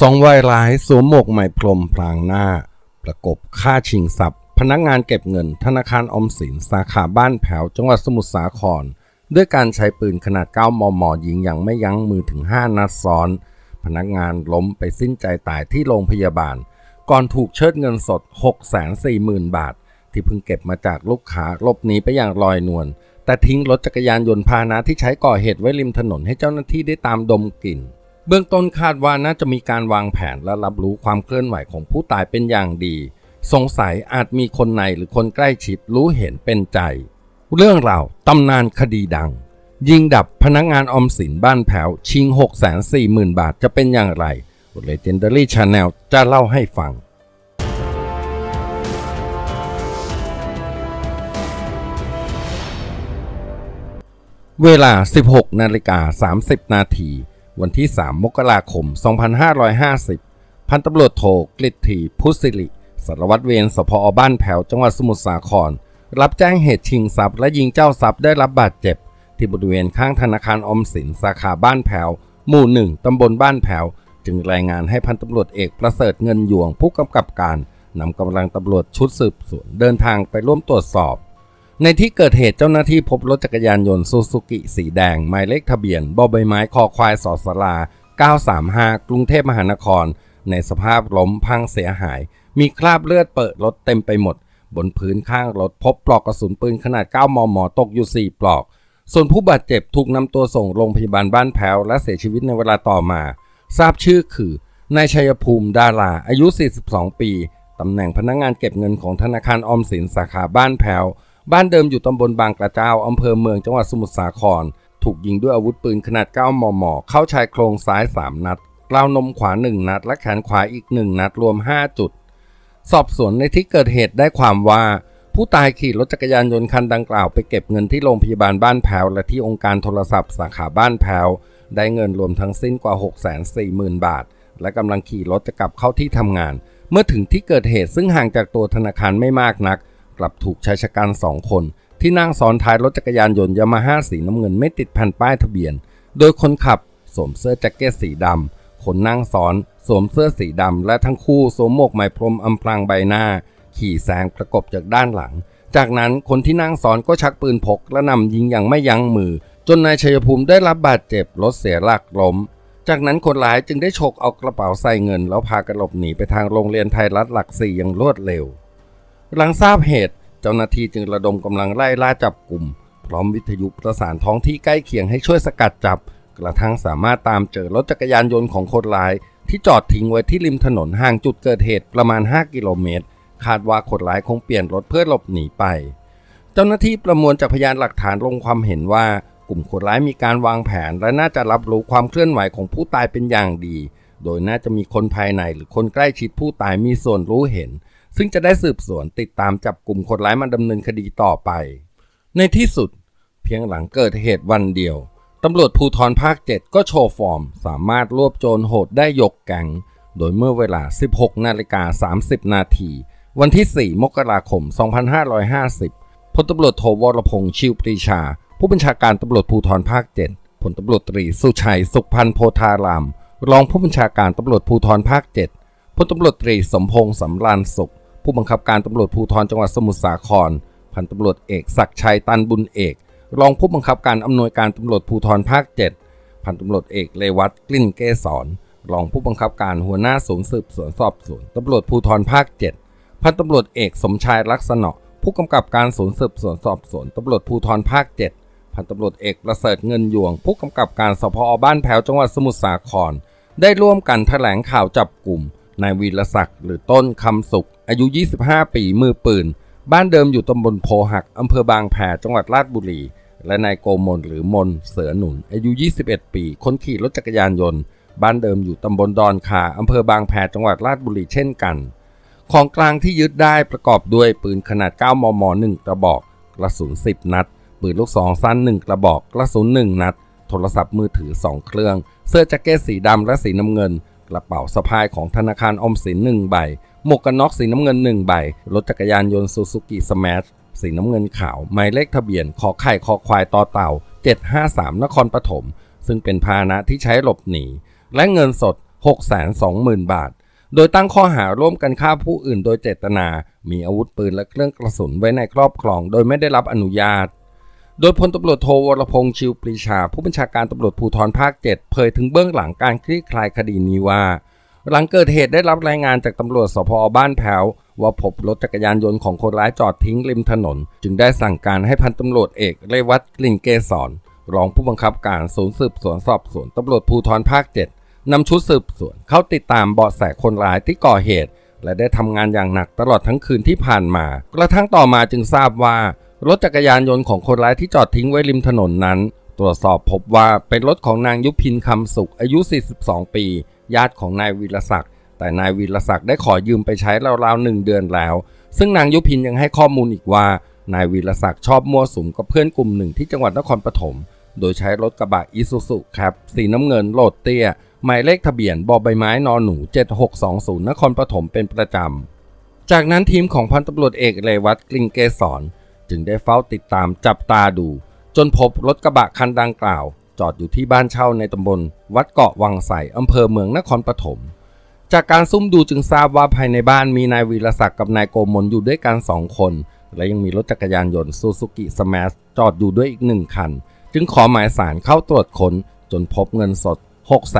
สองวัยร้ายสวมหมวกไหมพรมพรางหน้า ประกบฆ่าชิงทรัพย์ พนักงานเก็บเงินธนาคารอมสินสาขาบ้านแผวจังหวัดสมุทรสาคร ด้วยการใช้ปืนขนาด 9 มม ยิงอย่างไม่ยั้งมือถึง 5 นัดซ้อน พนักงานล้มไปสิ้นใจตายที่โรงพยาบาล ก่อนถูกเชิดเงินสด 640,000 บาท ที่เพิ่งเก็บมาจากลูกค้าหลบหนีไปอย่างลอยนวลแต่ทิ้งรถจักรยานยนต์พาหนะที่ใช้ก่อเหตุไว้ริมถนนให้เจ้าหน้าที่ได้ตามดมกลิ่น เบื้องต้นคาดว่าน่าจะมีการวางแผนและรับรู้ความเคลื่อนไหวของผู้ตายเป็นอย่างดี สงสัยอาจมีคนในหรือคนใกล้ชิดรู้เห็นเป็นใจ เรื่องราวตำนานคดีดัง ยิงดับพนักงานออมสินบ้านแผว ชิง 640,000 บาทจะเป็นอย่างไร Legendary Channel จะเล่าให้ฟังเวลา 16 นาฬิกา 30 นาที วันที่ 3 มกราคม 2550 พันตำรวจโทกฤษฐีพุทธิริสารวัตรเวรสพอบ้านแผวจังหวัดสมุทรสาคร รับแจ้งเหตุชิงทรัพย์และยิงเจ้าทรัพย์ได้รับบาดเจ็บ ที่บริเวณข้างธนาคารออมสินสาขาบ้านแผวหมู่หนึ่งตำบลบ้านแผวจึงรายงานให้พันตำรวจเอกประเสริฐเงินยวงผู้กำกับการนำกำลังตำรวจชุดสืบสวนเดินทางไปร่วมตรวจสอบ ในที่เกิดเหตุเจ้าหน้าที่พบรถจักรยานยนต์ซูซูกิสีแดง หมายเลขทะเบียนบอใบไม้คอควายสอสลา 935 กรุงเทพมหานคร ในสภาพล้มพังเสียหาย มีคราบเลือดเปิดรถเต็มไปหมด บนพื้นข้างรถพบปลอกกระสุนปืนขนาด 9 มม ตกอยู่ 4 ปลอก ส่วนผู้บาดเจ็บถูกนำตัวส่งโรงพยาบาลบ้านแพ้วและเสียชีวิตในเวลาต่อมา ทราบชื่อคือนายชัยภูมิดาราอายุ 42 ปีตำแหน่งพนักงงานเก็บเงินของธนาคารออมสินสาขาบ้านแพ้ว บ้านเดิมอยู่ตำบลบางกระเจ้าอำเภอเมืองจังหวัดสมุทรสาคร ถูกยิงด้วยอาวุธปืนขนาด 9 มม เข้าชายโครงซ้าย 3 นัดกล้าวนมขวา 1 นัด และแขนขวาอีก 1 นัดรวม 5 จุด สอบสวนในที่เกิดเหตุได้ความว่า ผู้ตายขี่รถจักรยานยนต์คันดังกล่าวไปเก็บเงินที่โรงพยาบาลบ้านแพวและที่องค์การโทรศัพท์สาขาบ้านแพวได้เงินรวมทั้งสิ้นกว่า 640,000 บาท และกำลังขี่รถจะกลับเข้าที่ทำงาน เมื่อถึงที่เกิดเหตุซึ่งห่างจากตัวธนาคารไม่มากนัก กลับถูกชายชะกันสองคน ที่นั่งซ้อนท้ายรถจักรยานยนต์ยามาฮ่าสีน้ำเงินไม่ติดแผ่นป้ายทะเบียน โดยคนขับสวมเสื้อแจ็คเก็ตสีดำคนนั่งซ้อนสวมเสื้อสีดำและทั้งคู่สวมหมวกไหมพรมอำพรางใบหน้า ขี่แซงประกบจากด้านหลัง จากนั้นคนที่นั่งซ้อนก็ชักปืนพกและนำยิงอย่างไม่ยั้งมือ จนนายชัยภูมิได้รับบาดเจ็บรถเสียหลักล้มจากนั้นคนร้ายจึงได้ฉกเอากระเป๋าใส่เงิน แล้วพากันหลบหนีไปทางโรงเรียนไทยรัฐหลักสี่อย่างรวดเร็ว หลังทราบเหตุ เจ้าหน้าที่จึงระดมกำลังไล่ล่าจับกลุ่ม พร้อมวิทยุประสานท้องที่ใกล้เคียงให้ช่วยสกัดจับ กระทั่งสามารถตามเจอรถจักรยานยนต์ของคนร้าย ที่จอดทิ้งไว้ที่ริมถนนห่างจุดเกิดเหตุประมาณ 5 กิโลเมตร คาดว่าคนร้ายคงเปลี่ยนรถเพื่อหลบหนีไป เจ้าหน้าที่ประมวลจากพยานหลักฐานลงความเห็นว่ากลุ่มคนร้ายมีการวางแผนและน่าจะรับรู้ความเคลื่อนไหวของผู้ตายเป็นอย่างดี โดยน่าจะมีคนภายในหรือคนใกล้ชิดผู้ตายมีส่วนรู้เห็น ซึ่งจะได้สืบสวนติดตามจับกลุ่มคนร้ายมาดำเนินคดีต่อไป ในที่สุด เพียงหลังเกิดเหตุวันเดียวตำรวจภูธรภาค 7 ก็โชว์ฟอร์ม สามารถรวบโจรโหดได้ยกแก๊งโดยเมื่อเวลา 16 นาฬิกา 30 นาที วันที่ 4 มกราคม 2550 พลตำรวจโทวรพงษ์ชิวปรีชา ผู้บัญชาการตำรวจภูธรภาค 7 พลตำรวจตรีสุชัย สุขพันธ์โพธาราม รองผู้บัญชาการตำรวจภูธรภาค 7 พลตำรวจตรีสมพงษ์สำราญสุข ผู้บังคับการตำรวจภูธรจังหวัดสมุทรสาคร พันตำรวจเอกศักชัยตันบุญเอก รองผู้บังคับการอำนวยการตำรวจภูธรภาค 7 พันตำรวจเอกเลวัตกลิ่นเกษรรองผู้บังคับการหัวหน้าศูนย์สืบสวนสอบสวนตำรวจภูธรภาค 7 พันตำรวจเอกสมชายลักษณะผู้กำกับการศูนย์สืบสวนสอบสวนตำรวจภูธรภาค 7 พันตำรวจเอกประเสริฐเงินยวง ผู้กำกับการสพอบ้านแพ้วจังหวัดสมุทรสาคร ได้ร่วมกันแถลงข่าวจับกลุ่ม นายวีรศักดิ์หรือต้นคำสุข อายุ 25 ปีมือปืน บ้านเดิมอยู่ตำบลโพหักอำเภอบางแพจังหวัดราชบุรี และนายโกมลหรือมนเสือหนุน อายุ 21 ปี คนขี่รถจักรยานยนต์ บ้านเดิมอยู่ตำบลดอนคาอำเภอบางแพจังหวัดราชบุรีเช่นกัน ของกลางที่ยึดได้ประกอบด้วยปืนขนาด 9 มม 1 กระบอก กระสุน 10 นัด ปืนลูกซองสั้น 1 กระบอก กระสุน 1 นัด โทรศัพท์มือถือ 2 เครื่อง เสื้อแจ็คเก็ตสีดำและสีน้ำเงิน ระเป๋าสะพายของธนาคารอมสิน1ใบ หมวกกันน็อกสีน้ำเงิน1ใบ รถจักรยานยนต์ซูซูกิสมาร์ทสีน้ำเงินขาว หมายเลขทะเบียนขอไข่คอควายต่อเต่า 753 นครปฐม ซึ่งเป็นพาหนะที่ใช้หลบหนี และเงินสด 620,000 บาท โดยตั้งข้อหาร่วมกันฆ่าผู้อื่นโดยเจตนา มีอาวุธปืนและเครื่องกระสุนไว้ในครอบครอง โดยไม่ได้รับอนุญาต โดยพลตำรวจโทวรพงษ์ชิวปรีชา ผู้บัญชาการตำรวจภูธรภาค 7 เผยถึงเบื้องหลังการคลี่คลายคดีนี้ว่า หลังเกิดเหตุได้รับรายงานจากตำรวจสพบ้านแพ้วว่าพบรถจักรยานยนต์ของคนร้ายจอดทิ้งริมถนน จึงได้สั่งการให้พันตำรวจเอกเรวัตกลิ่นเกษรรองผู้บังคับการศูนย์สืบสวนสอบสวนตำรวจภูธรภาค 7นำชุดสืบสวนเข้าติดตามเบาะแสคนร้ายที่ก่อเหตุ และได้ทำงานอย่างหนักตลอดทั้งคืนที่ผ่านมากระทั่งต่อมาจึงทราบว่า รถจักรยานยนต์ของคนร้ายที่จอดทิ้งไว้ริมถนนนั้น ตรวจสอบพบว่าเป็นรถของนางยุพินคำสุขอายุ 42 ปี ญาติของนายวีรศักดิ์แต่นายวีรศักดิ์ได้ขอยืมไปใช้ราวๆหนึ่งเดือนแล้ว ซึ่งนางยุพินยังให้ข้อมูลอีกว่านายวีรศักดิ์ชอบมั่วสุมกับเพื่อนกลุ่มหนึ่งที่จังหวัดนครปฐมโดยใช้รถกระบะอิซูซุครับสีน้ำเงินโหลดเตี้ย หมายเลขทะเบียนบอใบไม้นอนหนู 7620 นครปฐมเป็นประจำ จากนั้นทีมของพันตำรวจเอกเรวัตกลิงเกษร จึงได้เฝ้าติดตามจับตาดู จนพบรถกระบะคันดังกล่าว จอดอยู่ที่บ้านเช่าในตำบล วัดเกาะวังใสอำเภอเมืองนครปฐมจากการซุ่มดูจึงทราบว่าภายในบ้านมีนายวีรศักดิ์กับนายโกมลอยู่ด้วยกันสองคน และยังมีรถจักรยานยนต์ซูซูกิสมาร์ทจอดอยู่ด้วยอีกหนึ่งคัน จึงขอหมายสารเข้าตรวจค้น จนพบเงินสด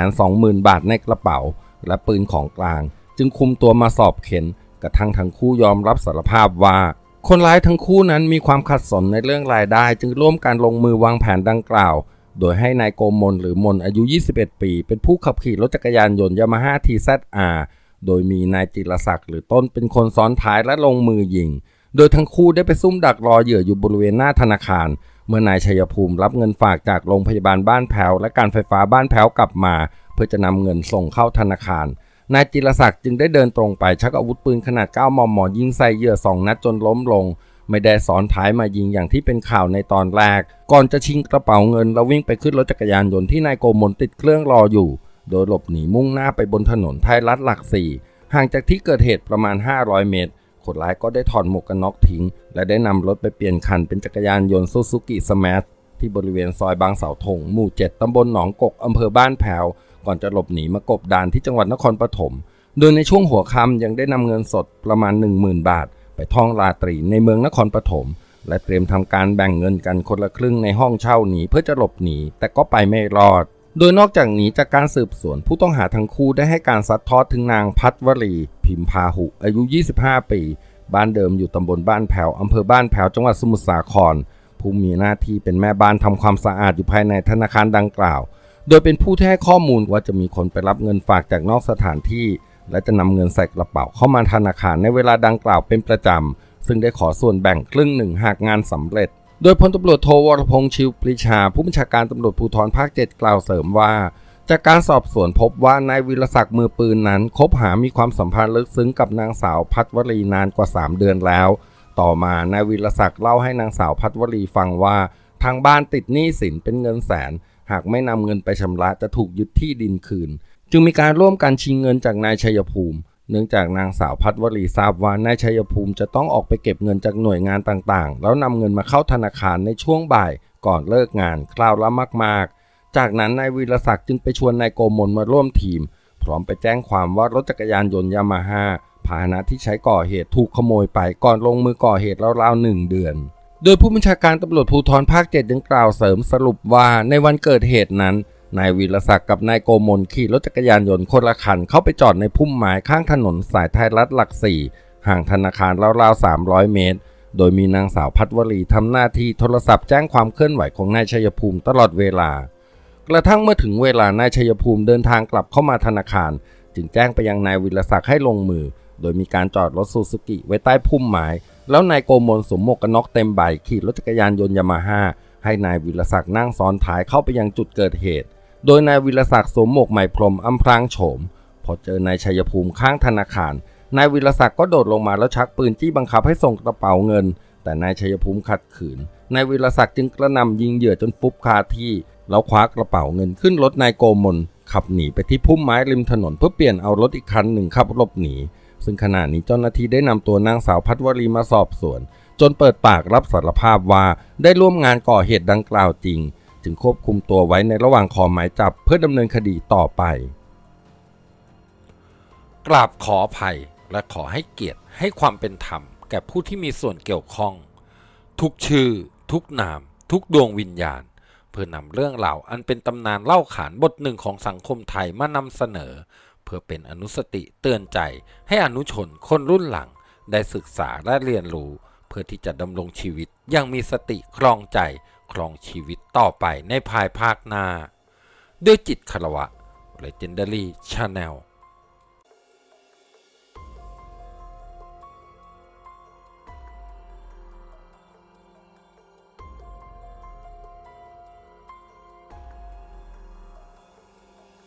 620,000 บาทในกระเป๋า และปืนของกลาง จึงคุมตัวมาสอบเข็นกระทั่งทั้งคู่ยอมรับสารภาพว่า คนร้ายทั้งคู่นั้นมีความขัดสนในเรื่องรายได้ จึงร่วมกันลงมือวางแผนดังกล่าว โดยให้นายโกมลหรือมนอายุ 21 ปี เป็นผู้ขับขี่รถจักรยานยนต์ยามาฮ่าทีซอาโดยมีนายจิรศักดิ์หรือต้นเป็นคนซ้อนท้ายและลงมือยิง โดยทั้งคู่ได้ไปซุ่มดักรอเหยื่ออยู่บริเวณหน้าธนาคาร เมื่อนายชัยภูมิรับเงินฝากจากโรงพยาบาลบ้านแพวและการไฟฟ้าบ้านแพวกลับมา เพื่อจะนำเงินส่งเข้าธนาคาร นายจิรศักดิ์จึงได้เดินตรงไปชักอาวุธปืนขนาด 9 มม ยิงใส่เหยื่อสองนัดจนล้มลง ไม่ได้สอนท้ายมายิงอย่างที่เป็นข่าวในตอนแรก ก่อนจะชิงกระเป๋าเงินแล้ววิ่งไปขึ้นรถจักรยานยนต์ที่นายโกมลติดเครื่องรออยู่ โดยหลบหนีมุ่งหน้าไปบนถนนไทยรัฐหลักสี่ห่างจากที่เกิดเหตุประมาณ 500 เมตรคนร้ายก็ได้ถอดหมวกกันน็อกทิ้ง และได้นำรถไปเปลี่ยนคันเป็นจักรยานยนต์ซูซูกิสมาร์ทที่บริเวณซอยบางเสาธงหมู่ 7 ตำบลหนองกกอำเภอบ้านแพ้ว ก่อนจะหลบหนีมากบดานที่จังหวัดนครปฐม โดยในช่วงหัวค่ำยังได้นำเงินสดประมาณ 10,000 บาท ไปท่องราตรีในเมืองนครปฐม และเตรียมทำการแบ่งเงินกันคนละครึ่งในห้องเช่าหนีเพื่อจะหลบหนีแต่ก็ไปไม่รอด โดยนอกจากนี้จากการสืบสวนผู้ต้องหาทั้งคู่ได้ให้การซัดทอดถึงนางพัทวลี พิมพาหุ อายุ 25 ปี บ้านเดิมอยู่ตำบลบ้านแผวอำเภอบ้านแผวจังหวัดสมุทรสาครผู้มีหน้าที่เป็นแม่บ้านทำความสะอาดอยู่ภายในธนาคารดังกล่าว โดยเป็นผู้ที่ให้ข้อมูลว่าจะมีคนไปรับเงินฝากจากนอกสถานที่ และจะนำเงินใส่กระเป๋าเข้ามาธนาคารในเวลาดังกล่าวเป็นประจำ ซึ่งได้ขอส่วนแบ่งครึ่งหนึ่งหากงานสำเร็จ โดยพลตำรวจโทวรพงษ์ชิวปรีชา ผู้บัญชาการตำรวจภูธรภาค 7 กล่าวเสริมว่าจากการสอบสวนพบว่านายวิรศักดิ์มือปืนนั้น คบหามีความสัมพันธ์ลึกซึ้งกับนางสาวพัทวลีนานกว่า 3 เดือนแล้ว ต่อมานายวิรศักดิ์เล่าให้นางสาวพัทวลีฟังว่า ทางบ้านติดหนี้สินเป็นเงินแสน หากไม่นำเงินไปชำระจะถูกยึดที่ดินคืน จึงมีการร่วมกันชิงเงินจากนายชัยภูมิ เนื่องจากนางสาวพัทวลีทราบว่านายชัยภูมิจะต้องออกไปเก็บเงินจากหน่วยงานต่างๆ แล้วนำเงินมาเข้าธนาคารในช่วงบ่ายก่อนเลิกงานคราวละมากๆ จากนั้นนายวีรศักดิ์จึงไปชวนนายโกมลมาร่วมทีม พร้อมไปแจ้งความว่ารถจักรยานยนต์ยามาฮ่าพาหนะที่ใช้ก่อเหตุถูกขโมยไปก่อนลงมือก่อเหตุราวๆหนึ่งเดือน โดยผู้บัญชาการตำรวจภูธรภาคเจ็ดยังกล่าวเสริมสรุปว่าในวันเกิดเหตุนั้น นายวีรศักดิ์กับนายโกมลขี่รถจักรยานยนต์คนละคันเข้าไปจอดในพุ่มไม้ข้างถนนสายไทยรัฐหลักสี่ห่างธนาคารราวๆ 300 เมตร โดยมีนางสาวพัทวลีทำหน้าที่โทรศัพท์แจ้งความเคลื่อนไหวของนายชัยภูมิตลอดเวลา กระทั่งเมื่อถึงเวลานายชัยภูมิเดินทางกลับเข้ามาธนาคาร จึงแจ้งไปยังนายวิรศักดิ์ให้ลงมือ โดยมีการจอดรถซูซูกิไว้ใต้พุ่มไม้ แล้วนายโกมลสวมหมวกกันน็อกเต็มใบขี่รถจักรยานยนต์ยามาฮ่าให้นายวิรศักดิ์นั่งซ้อนท้ายเข้าไปยังจุดเกิดเหตุ โดยนายวิรศักดิ์สวมหมวกไหมพรมอำพรางโฉม พอเจอนายชัยภูมิข้างธนาคาร นายวิรศักดิ์ก็โดดลงมาแล้วชักปืนจี้บังคับให้ส่งกระเป๋าเงิน แต่นายชัยภูมิขัดขืน นายวิรศักดิ์จึงกระนำยิงเหยื่อจนฟุบคาที่ แล้วคว้ากระเป๋าเงินขึ้นรถนายโกมลขับหนีไปที่พุ่มไม้ริมถนนเพื่อเปลี่ยนเอารถอีกคันหนึ่งขับหลบหนี ซึ่งขณะนี้เจ้าหน้าที่ได้นำตัวนางสาวพัทวรีมาสอบสวน จนเปิดปากรับสารภาพว่าได้ร่วมงานก่อเหตุดังกล่าวจริง จึงควบคุมตัวไว้ในระหว่างขอหมายจับเพื่อดำเนินคดีต่อไป กราบขออภัยและขอให้เกียรติให้ความเป็นธรรมแก่ผู้ที่มีส่วนเกี่ยวข้อง ทุกชื่อ ทุกนาม ทุกดวงวิญญาณ เพื่อนำเรื่องราวอันเป็นตำนานเล่าขานบทหนึ่งของสังคมไทยมานำเสนอ พื่อเป็นอนุสติเตือนใจให้อนุชนคนรุ่นหลัง ได้ศึกษาและเรียนรู้ เพื่อที่จะดำรงชีวิตอยังมีสติครองใจครองชีวิตต่อไปในภายภาคหน้า ด้วยจิตคารวะ Legendary Channel